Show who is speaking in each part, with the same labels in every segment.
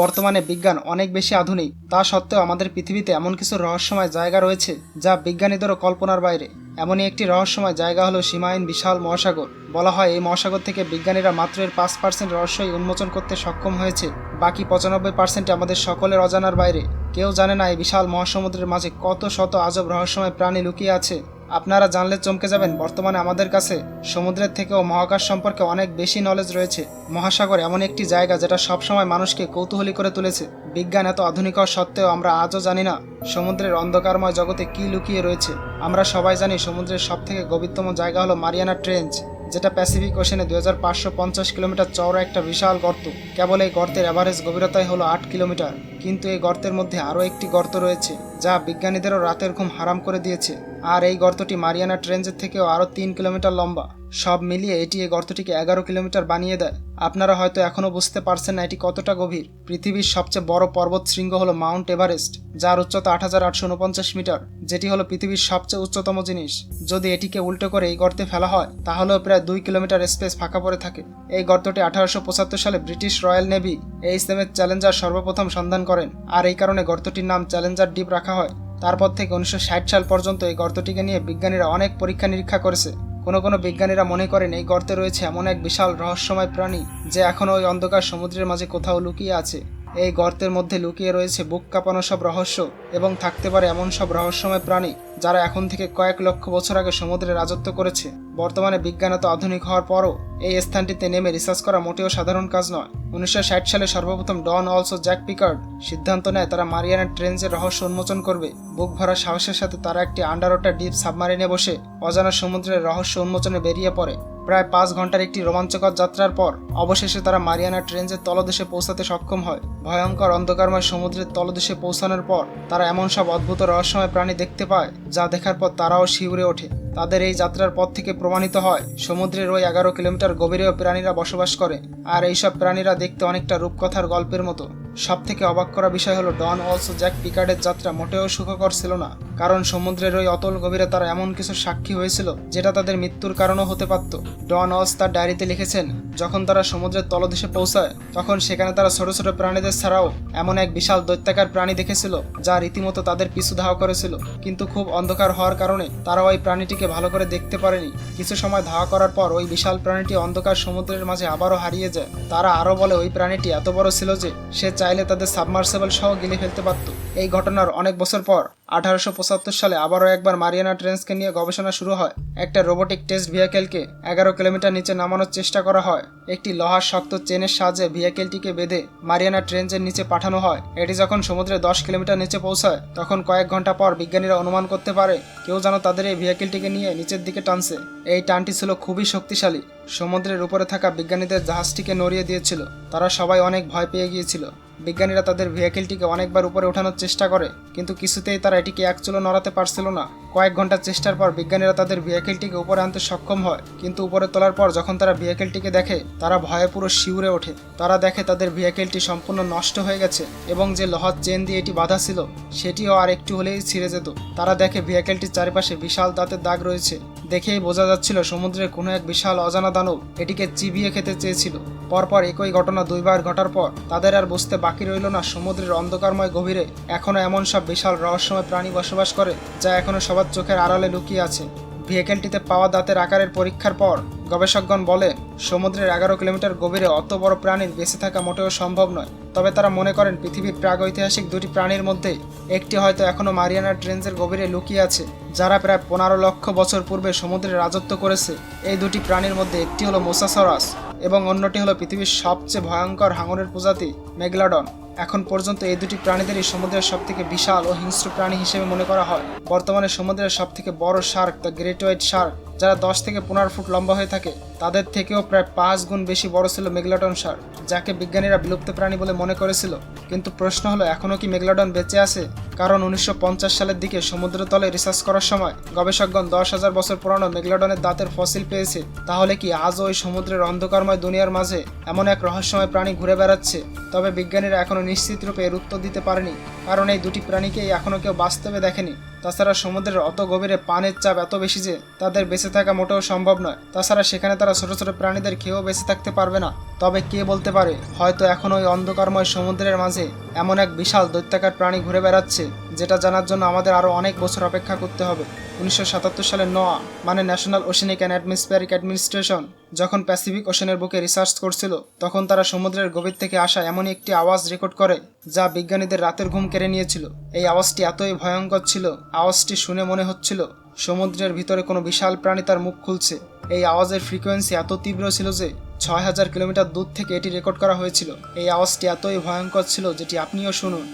Speaker 1: বর্তমানে বিজ্ঞান অনেক বেশি আধুনিক। তা সত্ত্বেও আমাদের পৃথিবীতে এমন কিছু রহস্যময় জায়গা রয়েছে যা বিজ্ঞানীদেরও কল্পনার বাইরে। এমনই একটি রহস্যময় জায়গা হলো সীমাহীন বিশাল মহাসাগর। বলা হয় এই মহাসাগর থেকে বিজ্ঞানীরা মাত্র এর পাঁচ পার্সেন্ট রহস্যই উন্মোচন করতে সক্ষম হয়েছে। বাকি পঁচানব্বই পার্সেন্ট আমাদের সকলের অজানার বাইরে। কেউ জানে না এই বিশাল মহাসমুদ্রের মাঝে কত শত আজব রহস্যময় প্রাণী লুকিয়ে আছে। আপনারা জানলে চমকে যাবেন, বর্তমানে আমাদের কাছে সমুদ্রের থেকেও মহাকাশ সম্পর্কে অনেক বেশি নলেজ রয়েছে। মহাসাগর এমন একটি জায়গা যেটা সবসময় মানুষকে কৌতূহলী করে তুলেছে। বিজ্ঞান এত আধুনিক হওয়া সত্ত্বেও আমরা আজও জানি না সমুদ্রের অন্ধকারময় জগতে কি লুকিয়ে রয়েছে। আমরা সবাই জানি সমুদ্রের সবথেকে গভীরতম জায়গা হলো মারিয়ানা ট্রেঞ্চ, যেটা প্যাসিফিক ওশেনে দুই হাজার পাঁচশো পঞ্চাশ কিলোমিটার চওড়া একটা বিশাল গর্ত। কেবল এই গর্তের অ্যাভারেজ গভীরতাই হলো আট কিলোমিটার। কিন্তু এই গর্তের মধ্যে আরও একটি গর্ত রয়েছে, যা বিজ্ঞানীদেরও রাতের ঘুম হারাম করে দিয়েছে। আর এই গর্তটি মারিয়ানা ট্রেঞ্জের থেকেও আরও তিন কিলোমিটার লম্বা। সব মিলিয়ে এটি এই গর্তটিকে এগারো কিলোমিটার বানিয়ে দেয়। আপনারা হয়তো এখনও বুঝতে পারছেন না এটি কতটা গভীর। পৃথিবীর সবচেয়ে বড় পর্বত শৃঙ্গ হলো মাউন্ট এভারেস্ট, যার উচ্চতা আট হাজার আটশো উনপঞ্চাশ মিটার। যেটি হলো পৃথিবীর সবচেয়ে উচ্চতম জিনিস। যদি এটিকে উল্টো করে এই গর্তে ফেলা হয়, তাহলেও প্রায় দুই কিলোমিটার স্পেস ফাঁকা পড়ে থাকে। এই গর্তটি আঠারোশো পঁচাত্তর সালে ব্রিটিশ রয়্যাল নেভি এই ইসলামের চ্যালেঞ্জার সর্বপ্রথম সন্ধান করেন। আর এই কারণে গর্তটির নাম চ্যালেঞ্জার ডিপ রাখা হয়। তারপর থেকে উনিশশো ষাট সাল পর্যন্ত এই গর্তটিকে নিয়ে বিজ্ঞানীরা অনেক পরীক্ষা নিরীক্ষা করেছে। কোনো কোনো বিজ্ঞানীরা মনে করেন এই গর্তে রয়েছে এমন এক বিশাল রহস্যময় প্রাণী যে এখনও ওই অন্ধকার সমুদ্রের মাঝে কোথাও লুকিয়ে আছে। এই গর্তের মধ্যে লুকিয়ে রয়েছে বুক কাঁপানো সব রহস্য এবং থাকতে পারে এমন সব রহস্যময় প্রাণী যারা এখন থেকে কয়েক লক্ষ বছর আগে সমুদ্রে রাজত্ব করেছে। বর্তমানে বিজ্ঞান এত আধুনিক হওয়ার পরও এই স্থানটিতে নেমে রিসার্চ করা মোটেও সাধারণ কাজ নয়। উনিশশো সালে সর্বপ্রথম ডন অলসো জ্যাক পিকার্ড সিদ্ধান্ত নেয় তারা মারিয়ানা ট্রেঞ্জের রহস্য উন্মোচন করবে। বুক ভরা সাহসের সাথে তারা একটি আন্ডার ওয়াটার ডিপ সাবমারিনে বসে অজানা সমুদ্রের রহস্য উন্মোচনে বেরিয়ে পড়ে। প্রায় পাঁচ ঘণ্টার একটি রোমাঞ্চকর যাত্রার পর অবশেষে তারা মারিয়ানা ট্রেঞ্জের তলদেশে পৌঁছাতে সক্ষম হয়। ভয়ঙ্কর অন্ধকারময় সমুদ্রের তলদেশে পৌঁছানোর পর তারা এমন সব অদ্ভুত রহস্যময় প্রাণী দেখতে পায় যা দেখার পর তারাও শিউরে ওঠে। তাদের এই যাত্রার পথ থেকে প্রমাণিত হয়। সমুদ্রের ওই এগারো কিলোমিটার গভীরেও প্রাণীরা বসবাস করে। আর এইসব প্রাণীরা দেখতে অনেকটা রূপকথার গল্পের মতো। সব থেকে অবাক করা বিষয় হলো, ডন অলসো জ্যাক পিকার্ডের যাত্রা মোটেও সুখকর ছিল না, কারণ সমুদ্রের ওই অতল গভীরে তারা এমন কিছু সাক্ষী হয়েছিল, যেটা তাদের মৃত্যুর কারণও হতে পারত। ডন অলস তার ডায়েরিতে লিখেছেন, যখন তারা সমুদ্রের তলদেশে পৌঁছায়, তখন সেখানে তারা ছোট ছোট প্রাণীদের ছাড়াও এমন এক বিশাল দৈত্যাকার প্রাণী দেখেছিল, যা রীতিমতো তাদের পিছু ধাওয়া করেছিল। কিন্তু খুব অন্ধকার হওয়ার কারণে তারা ওই প্রাণীটিকে ভালো করে দেখতে পারেনি। কিছু সময় ধাওয়া করার পর ওই বিশাল প্রাণীটি অন্ধকার সমুদ্রের মাঝে আবারও হারিয়ে যায়। তারা আরও বলে, ওই প্রাণীটি এত বড় ছিল যে সে চাইলে তাদের সাবমার্সেবল সহ গিলে ফেলতে পারত। এই ঘটনার অনেক বছর পর, আঠারোশো পঁচাত্তর সালে আবারও একবার মারিয়ানা ট্রেন্সকে নিয়ে গবেষণা শুরু হয়। একটা রোবোটিক টেস্ট ভেহিকেলকে এগারো কিলোমিটার নিচে নামানোর চেষ্টা করা হয়। একটি লোহার শক্ত চেনের সাহায্যে ভেহিকেলটিকে বেঁধে মারিয়ানা ট্রেঞ্চের নিচে পাঠানো হয়। এটি যখন সমুদ্রে দশ কিলোমিটার নিচে পৌঁছায়, তখন কয়েক ঘণ্টা পর বিজ্ঞানীরা অনুমান করতে পারে, কেউ যেন তাদের এই ভেহিকেলটিকে নিয়ে নিচের দিকে টানছে। এই টানটি ছিল খুবই শক্তিশালী। সমুদ্রের উপরে থাকা বিজ্ঞানীদের জাহাজটিকে নড়িয়ে দিয়েছিল। তারা সবাই অনেক ভয় পেয়ে গিয়েছিল। বিজ্ঞানীরা তাদের ভেহিকেলটিকে অনেকবার উপরে ওঠানোর চেষ্টা করে, কিন্তু কিছুতেই তারা এটিকে এক চুলো নড়াতে পারছিল না। কয়েক ঘণ্টা চেষ্টার পর বিজ্ঞানীরা তাদের ভেহিকেলটিকে উপরে আনতে সক্ষম হয়, কিন্তু উপরে তোলার পর যখন তারা ভেহিকেলটিকে দেখে, তারা ভয়ে পুরো শিউরে ওঠে। তারা দেখে তাদের ভেহিকেলটি সম্পূর্ণ নষ্ট হয়ে গেছে এবং যে লোহার চেন দিয়ে এটি বাঁধা ছিল, সেটিও আর একটু হলেই ছিঁড়ে যেত। তারা দেখে ভেহিকেলটির চারিপাশে বিশাল দাঁতের দাগ রয়েছে। দেখেই বোঝা যাচ্ছিল সমুদ্রে কোনো এক বিশাল অজানা দানব এটিকে চিবিয়ে খেতে চেয়েছিল। পরপর একই ঘটনা দুইবার ঘটার পর তাদের আর বুঝতে বাকি রইল না সমুদ্রের অন্ধকারময় গভীরে এখনও এমন সব বিশাল রহস্যময় প্রাণী বসবাস করে যা এখনও সবার চোখের আড়ালে লুকিয়ে আছে। ভেহিকেলটিতে পাওয়া দাঁতের আকারের পরীক্ষার পর গবেষকগণ বলেন সমুদ্রের এগারো কিলোমিটার গভীরে অত বড় প্রাণীর বেঁচে থাকা মোটেও সম্ভব নয়। তবে তারা মনে করেন, পৃথিবীর প্রাগৈতিহাসিক দুটি প্রাণীর মধ্যে একটি হয়তো এখনও মারিয়ানা ট্রেঞ্জের গভীরে লুকিয়ে আছে, যারা প্রায় পনেরো লক্ষ বছর পূর্বে সমুদ্রে রাজত্ব করেছে। এই দুটি প্রাণীর মধ্যে একটি হলো মোসাসরাস এবং অন্যটি হলো পৃথিবীর সবচেয়ে ভয়ঙ্কর হাঙরের প্রজাতি মেগলাডন। এখন পর্যন্ত এই দুটি প্রাণীদেরই সমুদ্রের সব থেকে বিশাল ও হিংস্র প্রাণী হিসেবে মনে করা হয়। বর্তমানে সমুদ্রের সব থেকে বড় shark, the great white shark, যারা দশ থেকে পনেরো ফুট লম্বা হয়ে থাকে। তাদের থেকেও প্রায় পাঁচ গুণ বেশি বড় ছিল মেগলাডন সার, যাকে বিজ্ঞানীরা বিলুপ্ত প্রাণী বলে মনে করেছিল। কিন্তু প্রশ্ন হলো এখনও কি মেগলাডন বেঁচে আছে? কারণ উনিশশো পঞ্চাশ সালের দিকে সমুদ্র তলে রিসার্চ করার সময় গবেষকগণ দশ হাজার বছর পুরানো মেগলাডনের দাঁতের ফসিল পেয়েছে। তাহলে কি আজও ওই সমুদ্রের অন্ধকারময় দুনিয়ার মাঝে এমন এক রহস্যময় প্রাণী ঘুরে বেড়াচ্ছে? তবে বিজ্ঞানীরা এখনও নিশ্চিত রূপে এর উত্তর দিতে পারেনি, কারণ এই দুটি প্রাণীকেই এখনও কেউ বাস্তবে দেখেনি। তাছাড়া সমুদ্রের অত গভীরে পানির চাপ এত বেশি যে তাদের বেঁচে থাকা মোটেও সম্ভব নয়। তাছাড়া সেখানে তারা ছোট ছোট প্রাণীদের খেয়েও বেঁচে থাকতে পারবে না। তবে কে বলতে পারে, হয়তো এখন ওই অন্ধকারময় সমুদ্রের মাঝে এমন এক বিশাল দৈত্যাকার প্রাণী ঘুরে বেড়াচ্ছে, যেটা জানার জন্য আমাদের আরও অনেক বছর অপেক্ষা করতে হবে। উনিশশো সাতাত্তর সালে নোয়া মানে national oceanic and atmospheric administration যখন প্যাসিফিক ওশেনের বুকে রিসার্চ করছিল, তখন তারা সমুদ্রের গভীর থেকে আসা এমনই একটি আওয়াজ রেকর্ড করে, যা বিজ্ঞানীদের রাতের ঘুম কেড়ে নিয়েছিল। এই আওয়াজটি এতই ভয়ঙ্কর ছিল, আওয়াজটি শুনে মনে হচ্ছিল সমুদ্রের ভিতরে কোনো বিশাল প্রাণী তার মুখ খুলছে। এই আওয়াজের ফ্রিকোয়েন্সি এত তীব্র ছিল যে ছয় হাজার কিলোমিটার দূর থেকে এটি রেকর্ড করা হয়েছিল। এই আওয়াজটি এতই ভয়ঙ্কর ছিল যেটি আপনিও শুনুন।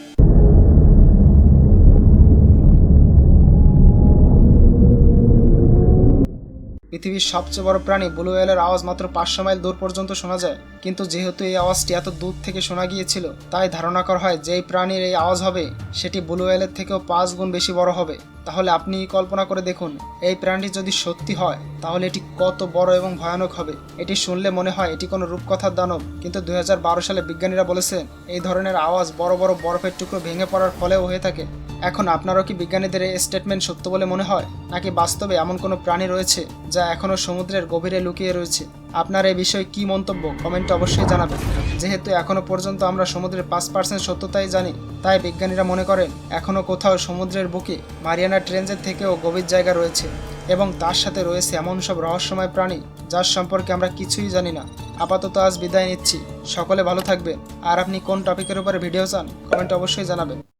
Speaker 1: পৃথিবীর সবচেয়ে বড় প্রাণী ব্লু ওয়েলের আওয়াজ মাত্র পাঁচশো মাইল দূর পর্যন্ত শোনা যায়। কিন্তু যেহেতু এই আওয়াজটি এত দূর থেকে শোনা গিয়েছিল, তাই ধারণা করা হয় যেই প্রাণীর এই আওয়াজ হবে, সেটি ব্লু ওয়েলের থেকেও পাঁচ গুণ বেশি বড় হবে। তাহলে আপনি কল্পনা করে দেখুন, এই প্রাণীটি যদি সত্যি হয়, তাহলে এটি কত বড় এবং ভয়ানক হবে। এটি শুনলে মনে হয় এটি কোনো রূপকথার দানব, কিন্তু দু হাজার বারো সালে বিজ্ঞানীরা বলেছেন এই ধরনের আওয়াজ বড় বড় বরফের টুকরো ভেঙে পড়ার ফলেও হয়ে থাকে। এখন আপনারও কি বিজ্ঞানীদের এই স্টেটমেন্ট সত্য বলে মনে হয়, নাকি বাস্তবে এমন কোনো প্রাণী রয়েছে, যা এখনও সমুদ্রের গভীরে লুকিয়ে রয়েছে? আপনার এই বিষয়ে কি মন্তব্য? কমেন্টে অবশ্যই জানাবেন। যেহেতু এখনও পর্যন্ত আমরা সমুদ্রের পাঁচ পার্সেন্ট সত্যতাই জানি, তাই বিজ্ঞানীরা মনে করেন এখনও কোথাও সমুদ্রের বুকে মারিয়ানা ট্রেঞ্জের থেকেও গভীর জায়গা রয়েছে এবং তার সাথে রয়েছে এমন সব রহস্যময় প্রাণী যার সম্পর্কে আমরা কিছুই জানি না। আপাতত আজ বিদায় নিচ্ছি। সকলে ভালো থাকবেন। আর আপনি কোন টপিকের উপরে ভিডিও চান, কমেন্টে অবশ্যই জানাবেন।